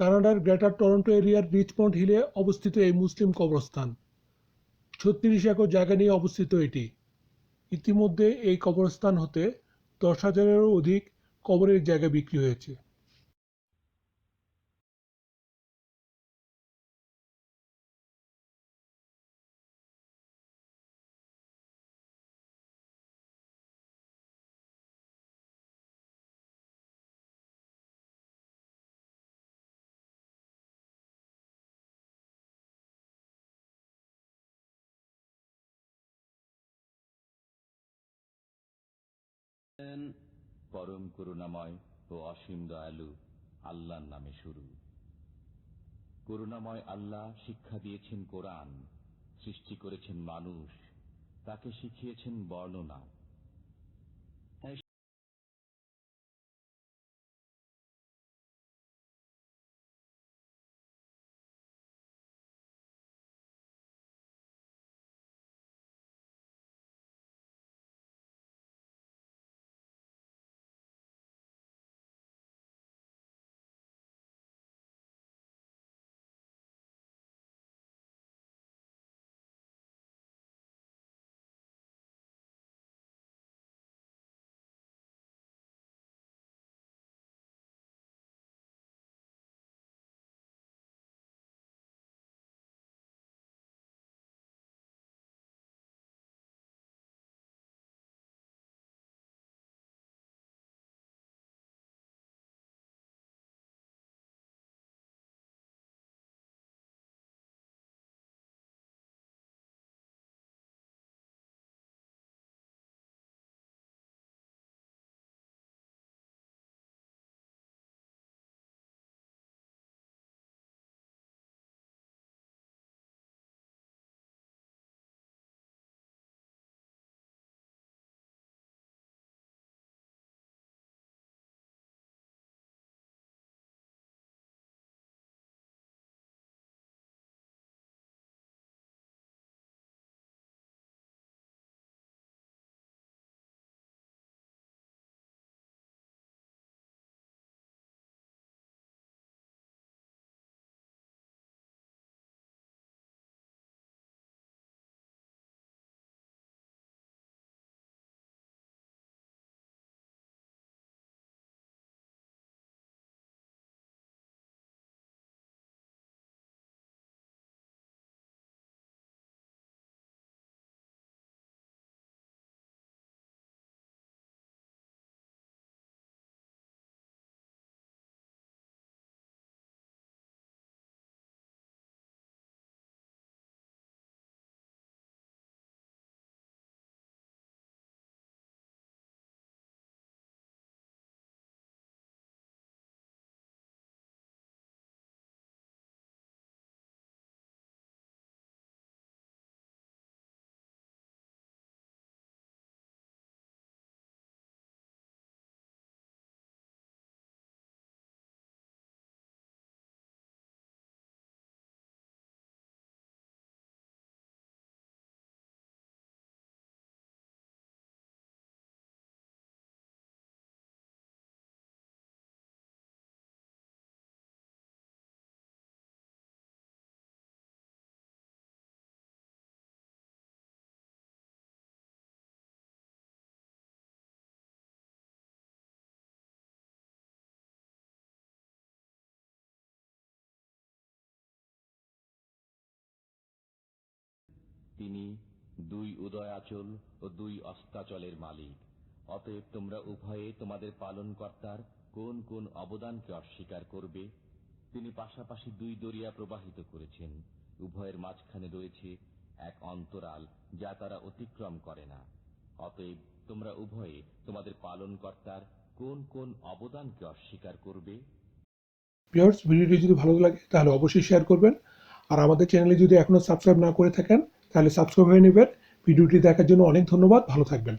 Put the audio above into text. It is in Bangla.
কানাডার গ্রেটার টরন্টো এরিয়ার রিচমন্ড হিলে অবস্থিত এই মুসলিম কবরস্থান। ছত্রিশ একর জায়গা নিয়ে অবস্থিত এটি। ইতিমধ্যে এই কবরস্থান হতে দশ হাজারেরও অধিক কবরের জায়গা বিক্রি হয়েছে। পরম করুণাময় ও অসীম দয়ালু আল্লাহর নামে শুরু। করুণাময় আল্লাহ শিক্ষা দিয়েছেন কোরআন, সৃষ্টি করেছেন মানুষ, তাকে শিখিয়েছেন বর্ণনা। তিনি দুই উদয়াচল ও দুই অস্তাচলের মালিক। অতএব তোমরা উভয়ে তোমাদের পালনকর্তার কোন কোন অবদানকে অস্বীকার করবে? তিনি পাশাপাশি দুই দরিয়া প্রবাহিত করেছেন। উভয়ের মাঝখানে রয়েছে এক অন্তরাল যা তারা অতিক্রম করে না। অতএব তোমরা উভয়ে তোমাদের পালনকর্তার কোন কোন অবদানকে অস্বীকার করবে? ভিডিওটি যদি ভালো লাগে, তাহলে অবশ্যই শেয়ার করবেন। আর আমাদের চ্যানেলে যদি এখনও সাবস্ক্রাইব না করে থাকেন তাহলে সাবস্ক্রাইব হয়ে নেবেন। ভিডিওটি দেখার জন্য অনেক ধন্যবাদ। ভালো থাকবেন।